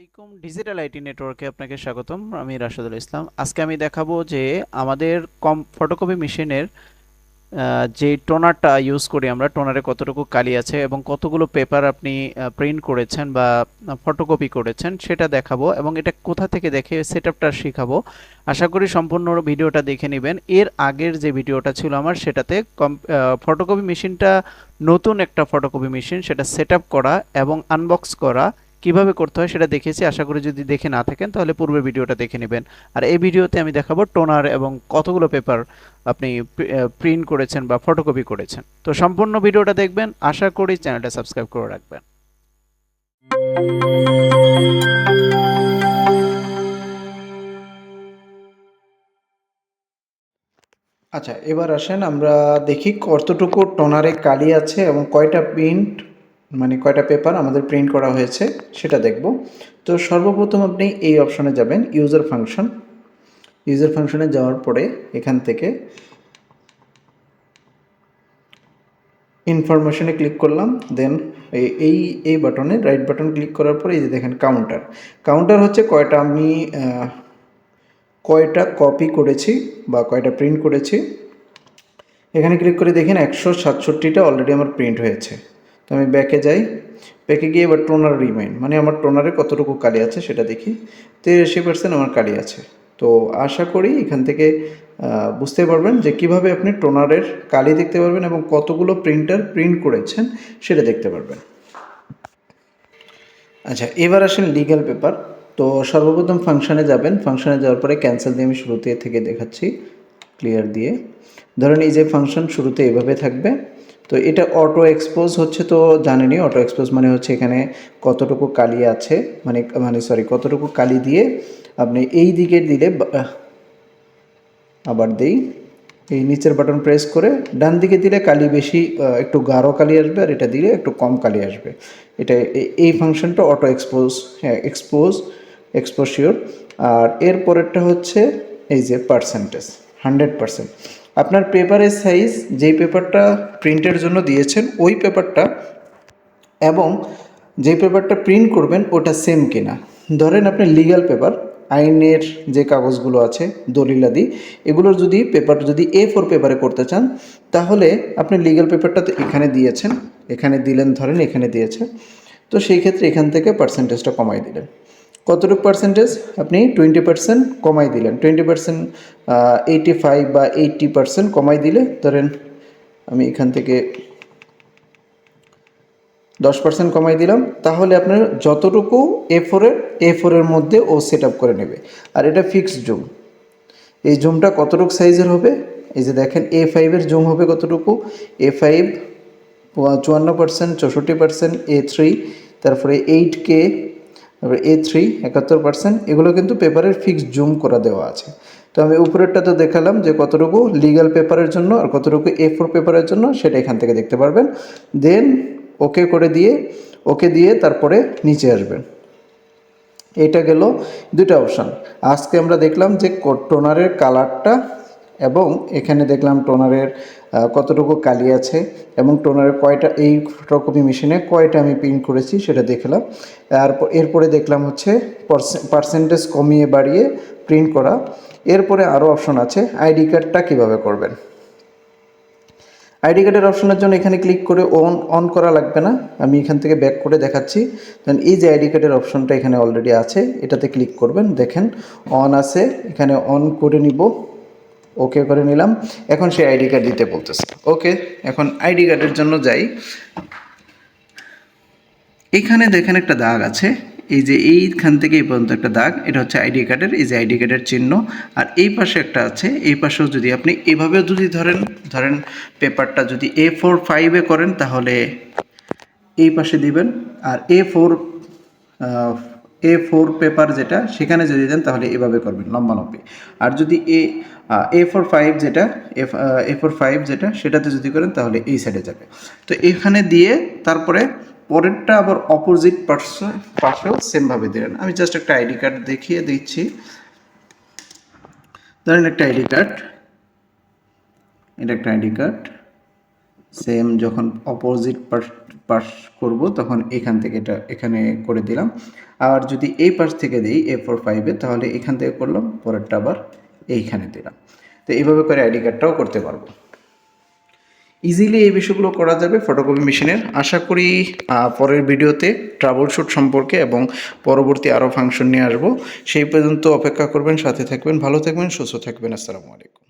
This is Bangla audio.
আলাইকুম। ডিজিটাল আইটি নেটওয়ার্কে আপনাকে স্বাগতম। আমি রাশেদুল ইসলাম। আজকে আমি দেখাবো যে আমাদের কম ফটোকপি মেশিনের যে টোনারটা ইউজ করি আমরা টোনারে কতটুকু কালি আছে এবং কতগুলো পেপার আপনি প্রিন্ট করেছেন বা ফটোকপি করেছেন সেটা দেখাবো এবং এটা কোথা থেকে দেখে সেট আপটা শেখাবো। আশা করি সম্পূর্ণ ভিডিওটা দেখে নেবেন। এর আগের যে ভিডিওটা ছিল আমার, সেটাতে কম ফটোকপি মেশিনটা নতুন একটা ফটোকপি মেশিন সেটা সেটআপ করা এবং আনবক্স করা কীভাবে করতে হয় সেটা দেখেছি। আশা করি যদি দেখে না থাকেন, তাহলে পূর্বের ভিডিওটা দেখে নেবেন। আর এই ভিডিওতে আমি দেখাবো টোনার এবং কতগুলো পেপার আপনি প্রিন্ট করেছেন বা ফটোকপি করেছেন। তো সম্পূর্ণ ভিডিওটা দেখবেন। আশা করি চ্যানেলটা সাবস্ক্রাইব করে রাখবেন। আচ্ছা এবার আসেন আমরা দেখি কতটুকু টোনারে কালি আছে এবং কয়টা প্রিন্ট মানে কয়টা পেপার আমাদের প্রিন্ট করা হয়েছে সেটা দেখব। তো সর্বপ্রথম আপনি এই অপশনে যাবেন ইউজার ফাংশন ইউজার ফাংশনে যাওয়ার পরে এখান থেকে ইনফরমেশনে ক্লিক করলাম দেন এই এই বাটনে রাইট বাটন ক্লিক করার পরে এই যে দেখেন কাউন্টার কাউন্টার হচ্ছে কয়টা আমি কয়টা কপি করেছি বা কয়টা প্রিন্ট করেছি। এখানে ক্লিক করে দেখেন একশো সাতষট্টিটা অলরেডি আমার প্রিন্ট হয়েছে। তো আমি ব্যাকে যাই। ব্যাকে গিয়ে এবার টোনার রিমাইন্ড মানে আমার টোনারে কতটুকু কালি আছে সেটা দেখি। তিরাশি পার্সেন্ট আমার কালি আছে। তো আশা করি এখান থেকে বুঝতে পারবেন যে কীভাবে আপনি টোনারের কালি দেখতে পারবেন এবং কতগুলো প্রিন্টার প্রিন্ট করেছেন সেটা দেখতে পারবেন। আচ্ছা এবার আসেন লিগ্যাল পেপার তো সর্বপ্রথম ফাংশানে যাবেন। ফাংশানে যাওয়ার পরে ক্যান্সেল দিয়ে আমি শুরুতে থেকে দেখাচ্ছি। ক্লিয়ার দিয়ে। ধরেন এই যে ফাংশন শুরুতে এভাবে থাকবে, তো এটা অটো এক্সপোজ হচ্ছে তো জানেনই অটো এক্সপোজ মানে হচ্ছে এখানে কতটুকু কালি আছে মানে মানে সরি কতটুকু কালি দিয়ে আপনি এই দিকে দিলে আবার দেই, এই নিচের বাটন প্রেস করে ডান দিকে দিলে কালি বেশি একটু গাঢ় কালি আসবে আর এটা দিলে একটু কম কালি আসবে। এটা এই ফাংশনটা অটো এক্সপোজ হ্যাঁ এক্সপোজ এক্সপোশিওর আর এর পরেরটা হচ্ছে এই যে পার্সেন্টেজ হান্ড্রেড পার্সেন্ট। আপনার পেপারের সাইজ যেই পেপারটা প্রিন্টের জন্য দিয়েছেন, ওই পেপারটা এবং যে পেপারটা প্রিন্ট করবেন, ওটা সেম কিনা। ধরেন আপনি লিগ্যাল পেপার আইনের যে কাগজগুলো আছে, দলিলাদি, এগুলোর যদি পেপার যদি এ ফোর পেপারে করতে চান, তাহলে আপনি লিগ্যাল পেপারটা তো এখানে দিয়েছেন, এখানে দিলেন, ধরেন এখানে দিয়েছে, তো সেই ক্ষেত্রে এখান থেকে পার্সেন্টেজটা কমাই দিলেন। কতটুকু পার্সেন্টেজ আপনি টোয়েন্টি পার্সেন্ট কমাই দিলেন। টোয়েন্টি পার্সেন্ট এইটি ফাইভ বা এইটটি পার্সেন্ট কমাই দিলে, ধরেন আমি এখান থেকে দশ পার্সেন্ট কমাই দিলাম, তাহলে আপনার যতটুকু এ ফোরের এ ফোরের মধ্যে ও সেট আপ করে নেবে। আর এটা ফিক্সড জুম এই জুমটা কতটুকু সাইজের হবে? এই যে দেখেন এ ফাইভের জুম হবে কতটুকু? এ ফাইভ চুয়ান্ন পার্সেন্ট চৌষট্টি পার্সেন্ট এ থ্রি তারপরে এইট কে তারপরে এ থ্রি একাত্তর পার্সেন্ট এগুলো কিন্তু পেপারের ফিক্সড জুম করা দেওয়া আছে। তো আমি উপরেরটা তো দেখালাম যে কতটুকু লিগ্যাল পেপারের জন্য আর কতটুকু এ ফোর পেপারের জন্য, সেটা এখান থেকে দেখতে পারবেন। দেন ওকে করে দিয়ে ওকে দিয়ে তারপরে নিচে আসবেন। এটা গেল দুটো অপশান আজকে আমরা দেখলাম যে টোনারের কালারটা এবং এখানে দেখলাম টোনারের কতটুকু কালি আছে এবং টোনারের কয়টা, এই ফটোকপি মেশিনে কয়টা আমি প্রিন্ট করেছি সেটা দেখলাম। আর এরপরে দেখলাম হচ্ছে পার্সেন্টেজ কমিয়ে বাড়িয়ে প্রিন্ট করা। এরপরে আরও অপশন আছে, আইডি কার্ডটা কীভাবে করবেন? আইডি কার্ডের অপশনের জন্য এখানে ক্লিক করে অন অন করা লাগবে না। আমি এখান থেকে ব্যাক করে দেখাচ্ছি। দেন এই যে আইডি কার্ডের অপশনটা এখানে অলরেডি আছে, এটাতে ক্লিক করবেন। দেখেন, অন আছে, এখানে অন করে নিব। ওকে করে নিলাম। এখন সে আইডি কার্ড দিতে বলতেছে। ওকে এখন আইডি কার্ডের জন্য যাই। এখানে দেখেন একটা দাগ আছে। এই যে এইখান থেকে এই পর্যন্ত একটা দাগ, এটা হচ্ছে আইডি কার্ডের, এই যে আইডি কার্ডের চিহ্ন। আর এই পাশে একটা আছে, এই পাশেও যদি আপনি এভাবেও যদি ধরেন ধরেন পেপারটা যদি এ ফোর ফাইভে করেন, তাহলে এই পাশে দিবেন। আর A four A four paper যেটা, সেখানে যদি দেন তাহলে এভাবে করবেন লম্বা লম্বি আর যদি এ এ ফোর ফাইভ যেটা এ ফোর ফাইভ যেটা, সেটাতে যদি করেন তাহলে এই সাইডে যাবে। তো এখানে দিয়ে তারপরে পরেরটা আবার অপোজিট পার্সে পাশেও সেমভাবে দিলেন আমি জাস্ট একটা আইডি কার্ড দেখিয়ে দিচ্ছি। ধরেন একটা আইডি কার্ড এটা একটা আইডি কার্ড সেম যখন অপোজিট পাশ পাশ করব, তখন এখান থেকে এটা, এখানে করে দিলাম। আর যদি এই পাশ থেকে দিই এ ফোর ফাইভে তাহলে এখান থেকে করলাম, পরেরটা আবার এইখানে দিলাম। তো এইভাবে করে আইডি কার্ডটাও করতে পারব। ইজিলি এই বিষয়গুলো করা যাবে ফটোকপি মেশিনের আশা করি পরের ভিডিওতে ট্রাবল শ্যুট সম্পর্কে এবং পরবর্তী আরও ফাংশন নিয়ে আসব। সেই পর্যন্ত অপেক্ষা করবেন, সাথে থাকবেন, ভালো থাকবেন, সুস্থ থাকবেন। আসসালামু আলাইকুম।